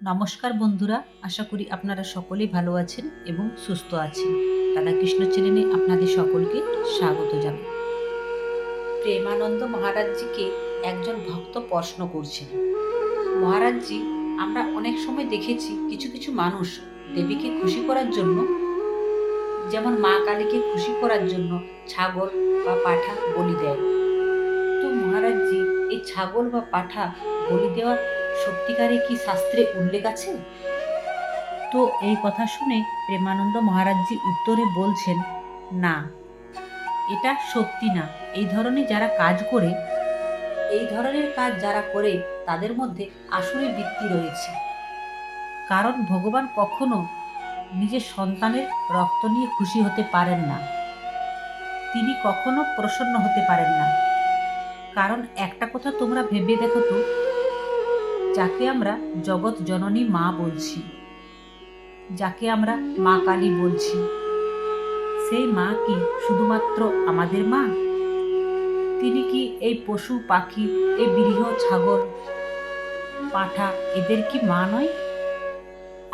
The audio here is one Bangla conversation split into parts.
নমস্কার বন্ধুরা, আশা করি আপনারা সকলেই ভালো আছেন এবং সুস্থ আছেন। রাধাকৃষ্ণ চ্যানেলে আপনাদের সকলকে স্বাগত জানাই। প্রেমানন্দ মহারাজজিকে একজন ভক্ত প্রশ্ন করছেন, মহারাজজি, আমরা অনেক সময় দেখেছি কিছু কিছু মানুষ দেবীকে খুশি করার জন্য, যেমন মা কালীকে খুশি করার জন্য ছাগল বা পাঠা বলি দেয়। তো মহারাজজি, এই ছাগল বা পাঠা বলি দেওয়ার সত্যিকারে কি শাস্ত্রে উল্লেখ আছে? তো এই কথা শুনে প্রেমানন্দ মহারাজজি উত্তরে বলছেন, না, এটা সত্যি না। এই ধরনের যারা কাজ করে, এই ধরনের কাজ যারা করে, তাদের মধ্যে আসলে বৃত্তি রয়েছে। কারণ ভগবান কখনো নিজের সন্তানের রক্ত নিয়ে খুশি হতে পারেন না। তিনি কখনো প্রসন্ন হতে পারেন না। কারণ একটা কথা তোমরা ভেবে দেখো তো যাকে আমরা জগৎ জননী মা বলছি, যাকে আমরা মা কালী বলছি। সেই মা কি শুধুমাত্র আমাদের মা? তিনি কি এই পশু, পাখি, এই বৃহ, ছাগল, পাঠা এদের কি মা নয়?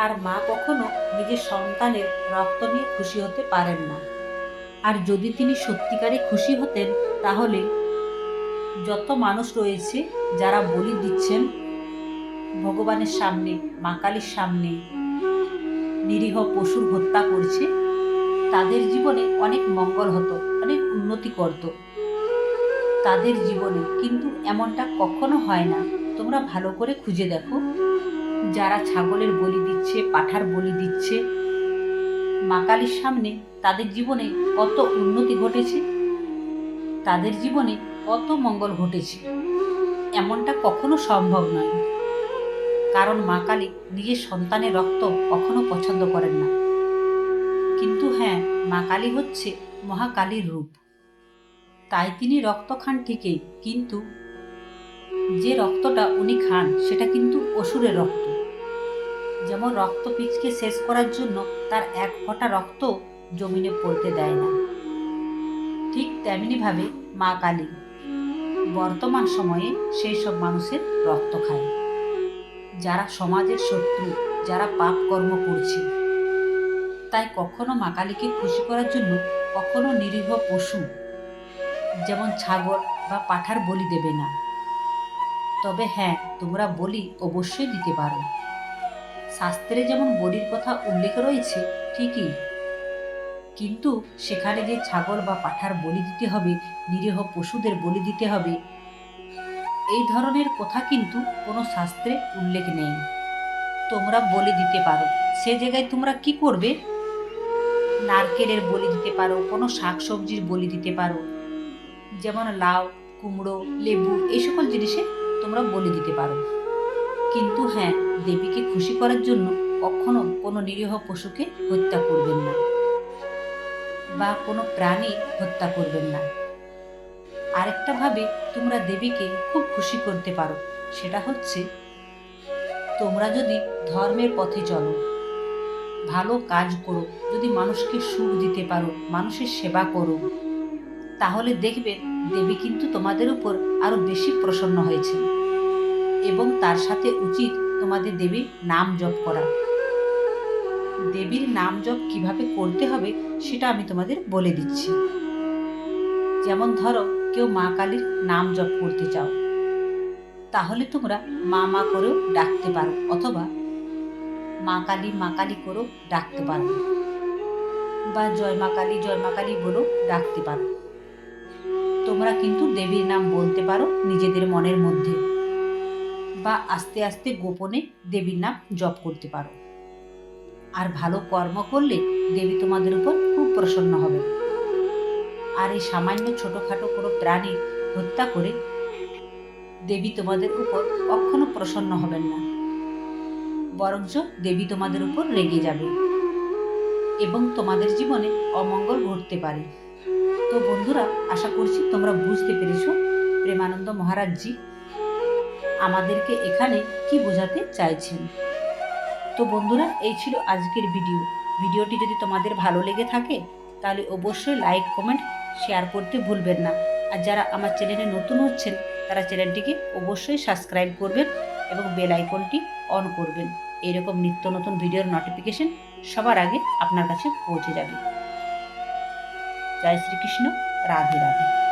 আর মা কখনো নিজের সন্তানের রক্ত নিয়ে খুশি হতে পারেন না। আর যদি তিনি সত্যিকারে খুশি হতেন, তাহলে যত মানুষ রয়েছে যারা বলি দিচ্ছেন ভগবানের সামনে, মা কালীর সামনে নিরীহ পশুর হত্যা করছে, তাদের জীবনে অনেক মঙ্গল হতো, অনেক উন্নতি করত। তাদের জীবনে কিন্তু এমনটা কখনো হয় না। তোমরা ভালো করে খুঁজে দেখো। যারা ছাগলের বলি দিচ্ছে, পাঠার বলি দিচ্ছে, মা কালীর সামনে তাদের জীবনে কত উন্নতি ঘটেছে, তাদের জীবনে কত মঙ্গল ঘটেছে, এমনটা কখনো সম্ভব নয়। কারণ মা কালী নিজের সন্তানের রক্ত কখনো পছন্দ করেন না। কিন্তু হ্যাঁ মা কালী হচ্ছে মহাকালীর রূপ। তাই তিনি রক্ত খান ঠিকই, কিন্তু যে রক্তটা উনি খান, সেটা কিন্তু অসুরের রক্ত। যেমন রক্ত পিচকে শেষ করার জন্য তার এক ফোঁটা রক্ত জমিনে পড়তে দেয় না। ঠিক তেমনিভাবে মা কালী বর্তমান সময়ে সেই সব মানুষের রক্ত খায়। যারা সমাজের শত্রু, যারা পাপ কর্ম করছে। তাই কখনো মা কালীকে খুশি করার জন্য কখনো নিরীহ পশু, যেমন ছাগল বা পাঠার বলি দেবে না। তবে হ্যাঁ তোমরা বলি অবশ্যই দিতে পারো। শাস্ত্রে যেমন বলির কথা উল্লেখ রয়েছে, ঠিকই। কিন্তু সেখানে যে ছাগল বা পাঠার বলি দিতে হবে, নিরীহ পশুদের বলি দিতে হবে এই ধরনের কথা কিন্তু কোনো শাস্ত্রে উল্লেখ নেই। তোমরা বলি দিতে পারো। সে জায়গায় তোমরা কি করবে? নারকেলের বলি দিতে পারো, কোনো শাক সবজির বলি দিতে পারো। যেমন লাউ, কুমড়ো, লেবু, এই সকল জিনিসে তোমরা বলি দিতে পারো। কিন্তু হ্যাঁ দেবীকে খুশি করার জন্য কখনো কোনো নিরীহ পশুকে হত্যা করবেন না বা কোনো প্রাণী হত্যা করবেন না। আরেকটা ভাবে তোমরা দেবীকে খুব খুশি করতে পারো, সেটা হচ্ছে তোমরা যদি ধর্মের পথে চলো, ভালো কাজ করো, যদি মানুষকে সুখ দিতে পারো, মানুষের সেবা করো, তাহলে দেখবে দেবী কিন্তু তোমাদের উপর আরও বেশি প্রসন্ন হয়েছে এবং তার সাথে উচিত তোমাদের দেবীর নাম জপ করা। দেবীর নাম জপ কীভাবে করতে হবে, সেটা আমি তোমাদের বলে দিচ্ছি। যেমন ধরো কেউ মা কালীর নাম জপ করতে চাও, তাহলে তোমরা মা মা করেও ডাকতে পারো অথবা মা কালী মা কালী করেও ডাকতে পারো। বা জয় মা কালী, জয় মা কালী বলেও ডাকতে পারো। তোমরা কিন্তু দেবীর নাম বলতে পারো নিজেদের মনের মধ্যে বা আস্তে আস্তে গোপনে দেবীর নাম জপ করতে পারো। আর ভালো কর্ম করলে দেবী তোমাদের উপর খুব প্রসন্ন হবে আর এই সামান্য ছোটোখাটো কোনো প্রাণী হত্যা করে দেবী তোমাদের উপর কখনো প্রসন্ন হবেন না। বরঞ্চ দেবী তোমাদের উপর রেগে যাবে এবং তোমাদের জীবনে অমঙ্গল ঘটতে পারে। তো বন্ধুরা, আশা করছি তোমরা বুঝতে পেরেছ। প্রেমানন্দ মহারাজজি আমাদেরকে এখানে কি বোঝাতে চাইছেন? তো বন্ধুরা, এই ছিল আজকের ভিডিও। ভিডিওটি যদি তোমাদের ভালো লেগে থাকে, তাহলে অবশ্যই লাইক কমেন্ট শেয়ার করতে ভুলবেন না। আর যারা আমার চ্যানেলে নতুন হচ্ছেন, তারা চ্যানেলটিকে অবশ্যই সাবস্ক্রাইব করবেন এবং বেল আইকনটি অন করবেন। এইরকম নিত্য নতুন ভিডিওর নোটিফিকেশন সবার আগে আপনার কাছে পৌঁছে যাবে। জয় শ্রীকৃষ্ণ। রাধে রাধে।